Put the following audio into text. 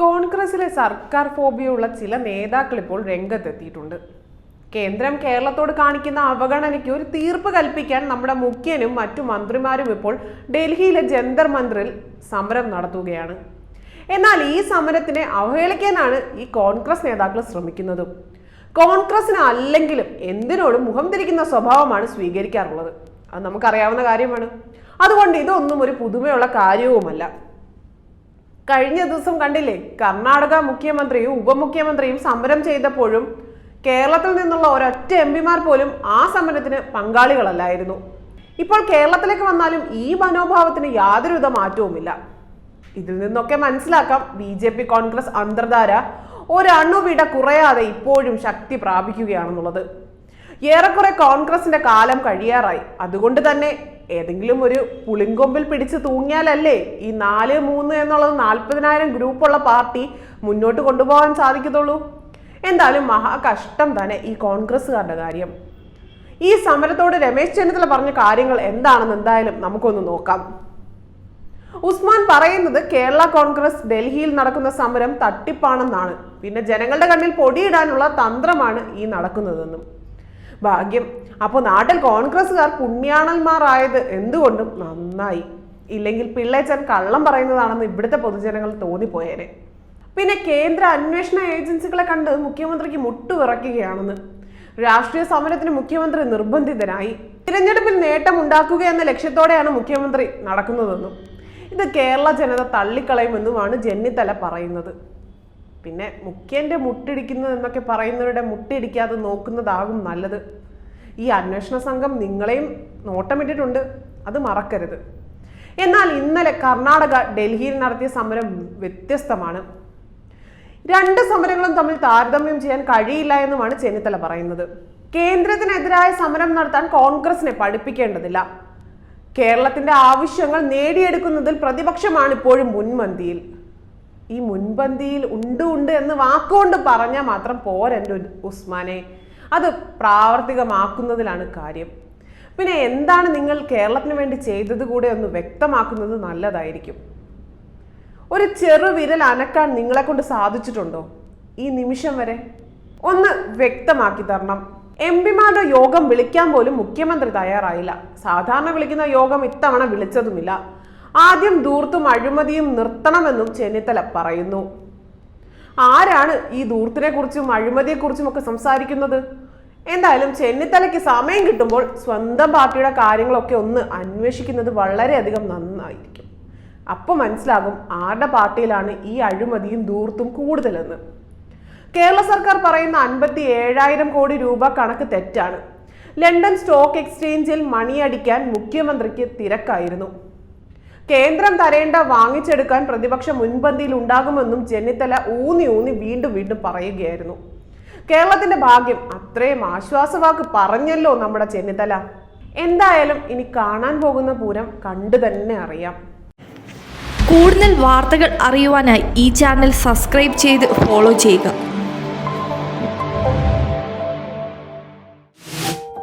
കോൺഗ്രസിലെ സർക്കാർ ഫോബിയുള്ള ചില നേതാക്കൾ ഇപ്പോൾ രംഗത്തെത്തിയിട്ടുണ്ട്. കേന്ദ്രം കേരളത്തോട് കാണിക്കുന്ന അവഗണനയ്ക്ക് ഒരു തീർപ്പ് കൽപ്പിക്കാൻ നമ്മുടെ മുഖ്യനും മറ്റു മന്ത്രിമാരും ഇപ്പോൾ ഡൽഹിയിലെ ജന്തർ മന്ദിറിൽ സമരം നടത്തുകയാണ്. എന്നാൽ ഈ സമരത്തിനെ അവഹേളിക്കാനാണ് ഈ കോൺഗ്രസ് നേതാക്കൾ ശ്രമിക്കുന്നത്. കോൺഗ്രസിന് അല്ലെങ്കിലും എന്തിനോടും മുഖം തിരിക്കുന്ന സ്വഭാവമാണ് സ്വീകരിക്കാറുള്ളത്. അത് നമുക്കറിയാവുന്ന കാര്യമാണ്. അതുകൊണ്ട് ഇതൊന്നും ഒരു പുതുമയുള്ള കാര്യവുമല്ല. കഴിഞ്ഞ ദിവസം കണ്ടില്ലേ കർണാടക മുഖ്യമന്ത്രിയും ഉപമുഖ്യമന്ത്രിയും സമരം ചെയ്തപ്പോഴും കേരളത്തിൽ നിന്നുള്ള ഒരൊറ്റ എം പിമാർ പോലും ആ സമരത്തിന് പങ്കാളികളല്ലായിരുന്നു. ഇപ്പോൾ കേരളത്തിലേക്ക് വന്നാലും ഈ മനോഭാവത്തിന് യാതൊരുവിധ മാറ്റവുമില്ല. ഇതിൽ നിന്നൊക്കെ മനസ്സിലാക്കാം ബി ജെ പി കോൺഗ്രസ് അന്തർധാര ഒരണുവിട കുറയാതെ ഇപ്പോഴും ശക്തി പ്രാപിക്കുകയാണെന്നുള്ളത്. ഏറെക്കുറെ കോൺഗ്രസിന്റെ കാലം കഴിയാറായി. അതുകൊണ്ട് തന്നെ ഏതെങ്കിലും ഒരു പുളിങ്കൊമ്പിൽ പിടിച്ച് തൂങ്ങിയാലല്ലേ ഈ നാല് മൂന്ന് എന്നുള്ളത് നാൽപ്പതിനായിരം ഗ്രൂപ്പുള്ള പാർട്ടി മുന്നോട്ട് കൊണ്ടുപോകാൻ സാധിക്കത്തുള്ളൂ? എന്തായാലും മഹാ കഷ്ടം തന്നെ ഈ കോൺഗ്രസ്സുകാരുടെ കാര്യം. ഈ സമരത്തോട് രമേശ് ചെന്നിത്തല പറഞ്ഞ കാര്യങ്ങൾ എന്താണെന്ന് എന്തായാലും നമുക്കൊന്ന് നോക്കാം. ഉസ്മാൻ പറയുന്നത് കേരള കോൺഗ്രസ് ഡൽഹിയിൽ നടക്കുന്ന സമരം തട്ടിപ്പാണെന്നാണ്. പിന്നെ ജനങ്ങളുടെ കണ്ണിൽ പൊടിയിടാനുള്ള തന്ത്രമാണ് ഈ നടക്കുന്നതെന്നും. ഭാഗ്യം. അപ്പോൾ നാട്ടിൽ കോൺഗ്രസ്സുകാർ പുണ്യാണന്മാരായത് എന്തുകൊണ്ടും നന്നായി. ഇല്ലെങ്കിൽ പിള്ളേച്ചൻ കള്ളം പറയുന്നതാണെന്ന് ഇവിടുത്തെ പൊതുജനങ്ങൾ തോന്നിപ്പോയേനെ. പിന്നെ കേന്ദ്ര അന്വേഷണ ഏജൻസികളെ കണ്ട് മുഖ്യമന്ത്രിക്ക് മുട്ടുവിറക്കുകയാണെന്ന്. രാഷ്ട്രീയ സമരത്തിന് മുഖ്യമന്ത്രി നിർബന്ധിതനായി. തിരഞ്ഞെടുപ്പിൽ നേട്ടമുണ്ടാക്കുക എന്ന ലക്ഷ്യത്തോടെയാണ് മുഖ്യമന്ത്രി നടക്കുന്നതെന്നും. ഇത് കേരള ജനത തള്ളിക്കളയുമെന്നുമാണ് ജന്നിത്തല പറയുന്നത്. പിന്നെ മുഖ്യന്റെ മുട്ടിടിക്കുന്നത് എന്നൊക്കെ പറയുന്നവരുടെ മുട്ടിടിക്കാതെ നോക്കുന്നതാകും നല്ലത്. ഈ അന്വേഷണ സംഘം നിങ്ങളെയും നോട്ടമിട്ടിട്ടുണ്ട്. അത് മറക്കരുത്. എന്നാൽ ഇന്നലെ കർണാടക ഡൽഹിയിൽ നടത്തിയ സമരം വ്യത്യസ്തമാണ്. രണ്ട് സമരങ്ങളും തമ്മിൽ താരതമ്യം ചെയ്യാൻ കഴിയില്ല എന്നുമാണ് ചെന്നിത്തല പറയുന്നത്. കേന്ദ്രത്തിനെതിരായ സമരം നടത്താൻ കോൺഗ്രസിനെ പഠിപ്പിക്കേണ്ടതില്ല. കേരളത്തിന്റെ ആവശ്യങ്ങൾ നേടിയെടുക്കുന്നതിൽ പ്രതിപക്ഷമാണ് ഇപ്പോഴും മുൻപന്തിയിൽ. ഈ മുൻപന്തിയിൽ ഉണ്ട് ഉണ്ട് എന്ന് വാക്കുകൊണ്ട് പറഞ്ഞാൽ മാത്രം പോരെന്റെ ഉസ്മാനെ. അത് പ്രാവർത്തികമാക്കുന്നതിലാണ് കാര്യം. പിന്നെ എന്താണ് നിങ്ങൾ കേരളത്തിന് വേണ്ടി ചെയ്തത് കൂടെ ഒന്ന് വ്യക്തമാക്കുന്നത് നല്ലതായിരിക്കും. ഒരു ചെറു വിരൽ അനക്കാൻ നിങ്ങളെ കൊണ്ട് സാധിച്ചിട്ടുണ്ടോ ഈ നിമിഷം വരെ? ഒന്ന് വ്യക്തമാക്കി തരണം. എം പിമാരുടെ യോഗം വിളിക്കാൻ പോലും മുഖ്യമന്ത്രി തയ്യാറായില്ല. സാധാരണ വിളിക്കുന്ന യോഗം ഇത്തവണ വിളിച്ചതുമില്ല. ആദ്യം ധൂർത്തും അഴിമതിയും നിർത്തണമെന്നും ചെന്നിത്തല പറയുന്നു. ആരാണ് ഈ ധൂർത്തിനെ കുറിച്ചും അഴിമതിയെ കുറിച്ചും ഒക്കെ സംസാരിക്കുന്നത്? എന്തായാലും ചെന്നിത്തലയ്ക്ക് സമയം കിട്ടുമ്പോൾ സ്വന്തം പാർട്ടിയുടെ കാര്യങ്ങളൊക്കെ ഒന്ന് അന്വേഷിക്കുന്നത് വളരെയധികം നന്നായിരിക്കും. അപ്പോൾ മനസ്സിലാകും ആരുടെ പാർട്ടിയിലാണ് ഈ അഴിമതിയും ധൂർത്തും കൂടുതലെന്ന്. കേരള സർക്കാർ പറയുന്ന അൻപത്തി ഏഴായിരം കോടി രൂപ കണക്ക് തെറ്റാണ്. ലണ്ടൻ സ്റ്റോക്ക് എക്സ്ചേഞ്ചിൽ മണിയടിക്കാൻ മുഖ്യമന്ത്രിക്ക് തിരക്കായിരുന്നു. കേന്ദ്രം തരേണ്ട വാങ്ങിച്ചെടുക്കാൻ പ്രതിപക്ഷം മുൻപന്തിയിൽ ഉണ്ടാകുമെന്നും ചെന്നിത്തല ഊന്നി ഊന്നി വീണ്ടും വീണ്ടും പറയുകയായിരുന്നു. കേരളത്തിന്റെ ഭാഗ്യം അത്രയും ആശ്വാസവാക്ക് പറഞ്ഞല്ലോ നമ്മുടെ ചെന്നിത്തല എന്തായാലും ഇനി കാണാൻ പോകുന്ന പൂരം കണ്ടു തന്നെ അറിയാം. കൂടുതൽ വാർത്തകൾ അറിയുവാനായി ഈ ചാനൽ സബ്സ്ക്രൈബ് ചെയ്ത് ഫോളോ ചെയ്യുക.